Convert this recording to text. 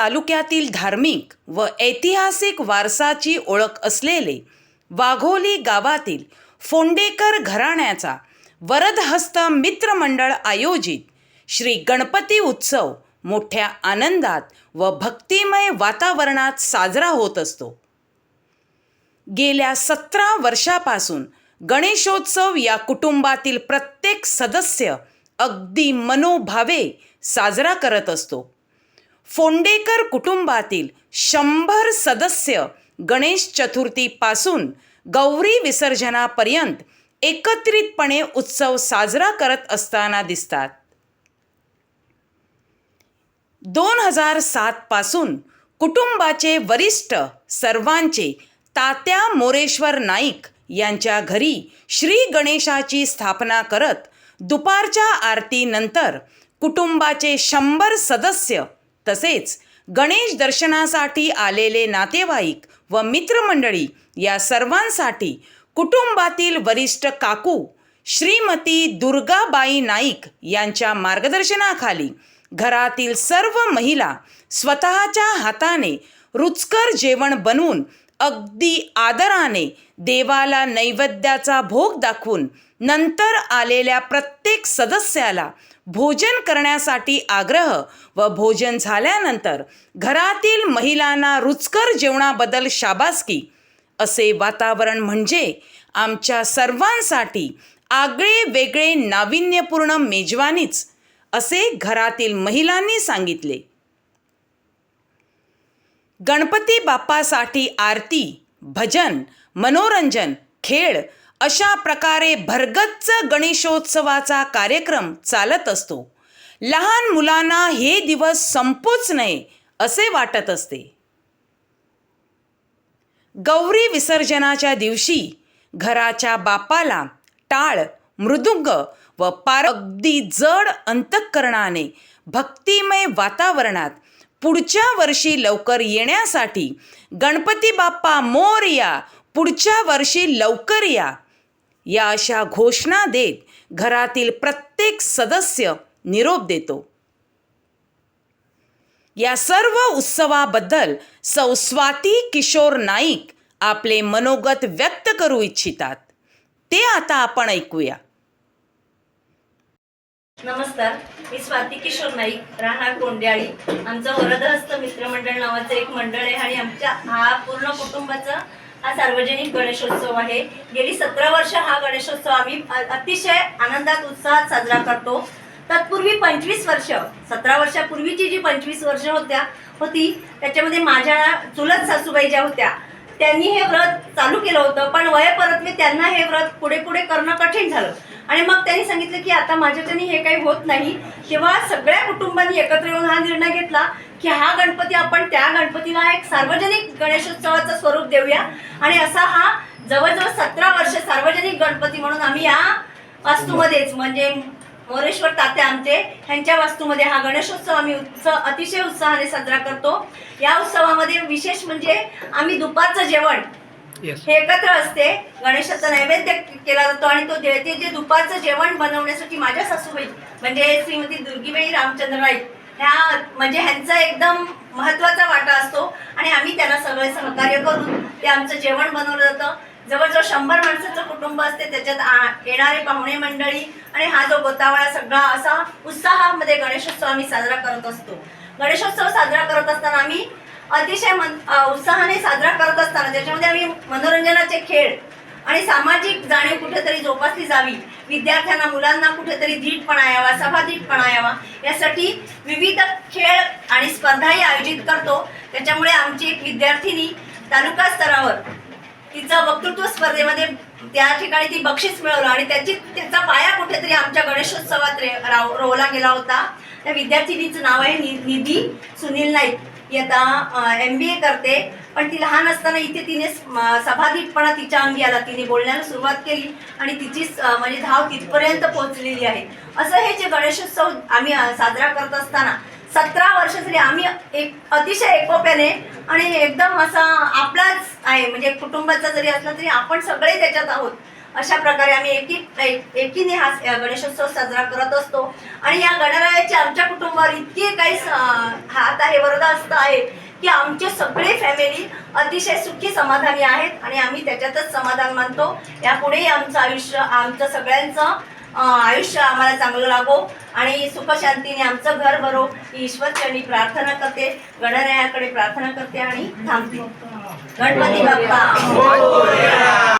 तालुक्यातील धार्मिक व ऐतिहासिक वारसाची ओळख असलेले वाघोली गावातील फोंडेकर घराण्याचा वरदहस्त मित्रमंडळ आयोजित श्री गणपती उत्सव मोठ्या आनंदात व भक्तिमय वातावरणात साजरा होत असतो. गेल्या सतरा वर्षापासून गणेशोत्सव या कुटुंबातील प्रत्येक सदस्य अगदी मनोभावे साजरा करत असतो. फोंडेकर कुटुंबातील शंभर सदस्य गणेश चतुर्थीपासून गौरी विसर्जनापर्यंत एकत्रितपणे उत्सव साजरा करत असताना दिसतात. दोन हजार सातपासून कुटुंबाचे वरिष्ठ सर्वांचे तात्या मोरेश्वर नाईक यांच्या घरी श्री गणेशाची स्थापना करत दुपारच्या आरतीनंतर कुटुंबाचे शंभर सदस्य तसेच गणेश दर्शनासाठी आलेले नातेवाईक व मित्रमंडळी या सर्वांसाठी कुटुंबातील वरिष्ठ काकू श्रीमती दुर्गाबाई नाईक यांच्या मार्गदर्शनाखाली घरातील सर्व महिला स्वतःच्या हाताने रुचकर जेवण बनवून अगदी आदराने देवाला नैवेद्याचा भोग दाखवून नंतर आलेल्या प्रत्येक सदस्याला भोजन करण्यासाठी आग्रह व भोजन झाल्यानंतर घरातील महिलांना रुचकर जेवणाबद्दल शाबासकी. असे वातावरण म्हणजे आमच्या सर्वांसाठी आगळे वेगळे नाविन्यपूर्ण मेजवानीच असे घरातील महिलांनी सांगितले. गणपती बाप्पासाठी आरती भजन मनोरंजन खेळ अशा प्रकारे भरगच्च गणेशोत्सवाचा कार्यक्रम चालत असतो. लहान मुलांना हे दिवस संपूच नये असे वाटत असते. गौरी विसर्जनाच्या दिवशी घराच्या बापाला टाळ मृदुंग व पार अगदी जड अंतःकरणाने भक्तिमय वातावरणात पुढच्या वर्षी लवकर येण्यासाठी गणपती बाप्पा मोर या पुढच्या वर्षी लवकर या या अशा घोषणा देत घरातील प्रत्येक सदस्य निरोप देतो. या सर्व उत्सवाबद्दल सौ स्वाती किशोर नाईक आपले मनोगत व्यक्त करू इच्छितात. ते आता आपण ऐकूया. नमस्कार मी स्वाती किशोर नाईक राहणार कोंड्याळी आमचं वरदहस्त मित्रमंडळ नावाचं एक मंडळ आहे आणि आमच्या हा पूर्ण कुटुंबाचं हा सार्वजनिक गणेशोत्सव आहे. गेली सतरा वर्ष हा गणेशोत्सव आम्ही अतिशय आनंदात उत्साहात साजरा करतो. तत्पूर्वी पंचवीस वर्ष सतरा वर्षापूर्वीची जी पंचवीस वर्ष होत्या होती त्याच्यामध्ये माझ्या चुलत सासूबाई ज्या होत्या त्यांनी हे व्रत चालू केलं होतं पण वय मी त्यांना हे व्रत पुढे पुढे करणं कठीण झालं. आणि मग त्यांनी सांगितलं की आता माझ्याच्यानी हे काही होत नाही. तेव्हा सगळ्या कुटुंबांनी एकत्र येऊन हा निर्णय घेतला की हा गणपती आपण त्या गणपतीला एक सार्वजनिक गणेशोत्सवाचं स्वरूप देऊया. आणि असा हा जवळजवळ सतरा वर्ष सार्वजनिक गणपती म्हणून आम्ही या वास्तूमध्येच म्हणजे मोरेश्वर तात्या आमचे ह्यांच्या वास्तूमध्ये हा गणेशोत्सव आम्ही उत्सव अतिशय उत्साहाने साजरा करतो. या उत्सवामध्ये विशेष म्हणजे आम्ही दुपारचं जेवण हे एकत्र असते. गणेशाचा नैवेद्य केला जातो आणि तो जे ते जे दुपारचं जेवण बनवण्यासाठी माझ्या सासूबाई म्हणजे श्रीमती दुर्गीबाई रामचंद्र राईत ह्या म्हणजे ह्यांचा एकदम महत्त्वाचा वाटा असतो आणि आम्ही त्यांना सगळे सहकार्य करून ते आमचं जेवण बनवलं जातं. जवळजवळ शंभर माणसाचं कुटुंब असते. त्याच्यात येणारे पाहुणे मंडळी आणि हा जो गोतावळा सगळा असा उत्साहामध्ये गणेशोत्सव आम्ही साजरा करत असतो. गणेशोत्सव साजरा करत असताना आम्ही अतिशय मन उत्साहाने साजरा करत असताना त्याच्यामध्ये आम्ही मनोरंजनाचे खेळ आणि सामाजिक जाणीव कुठेतरी जोपासली जावी. विद्यार्थ्यांना मुलांना कुठेतरी धीटपणा यावा सभाधीटपणा यावा यासाठी विविध खेळ आणि स्पर्धाही आयोजित करतो. त्याच्यामुळे आमची एक विद्यार्थिनी तालुका स्तरावर तिचं वक्तृत्व स्पर्धेमध्ये त्या ठिकाणी ती बक्षीस मिळवलं आणि त्याची त्याचा पाया कुठेतरी आमच्या गणेशोत्सवात रे- राव- रोवला गेला होता. त्या विद्यार्थिनीचं नाव आहे नि- निधी सुनील नाईक. ती आता एम बी ए करते. पण ती लहान असताना इथे तिने स- सभाधीटपणा तिच्या अंगी आला. तिने बोलण्याला सुरुवात केली आणि तिची म्हणजे धाव तिथपर्यंत पोहोचलेली आहे. असं हे जे गणेशोत्सव आम्ही साजरा करत असताना सतरा वर्ष तरी आम्ही एक अतिशय एकोप्याने आणि एकदम असा आपलाच आहे. म्हणजे कुटुंबाचा जरी असला तरी आपण सगळे त्याच्यात आहोत. अशा प्रकारे आम्ही एकी एकीने हा गणेशोत्सव साजरा करत असतो. आणि या गणरायाचे आमच्या कुटुंबावर इतके काही हात आहे वरदास्त आहे की आमचे सगळे फॅमिली अतिशय सुखी समाधानी आहेत. आणि आम्ही त्याच्यातच समाधान मानतो. यापुढेही आमचं आयुष्य आमचं सगळ्यांचं आयुष्य आम्हाला चांगलं लागो. आणि सुखशांतीने आमचं घर भरो. ही ईश्वरचरणी प्रार्थना करते गणरायाकडे प्रार्थना करते आणि थांबते. गणपती बाप्पा.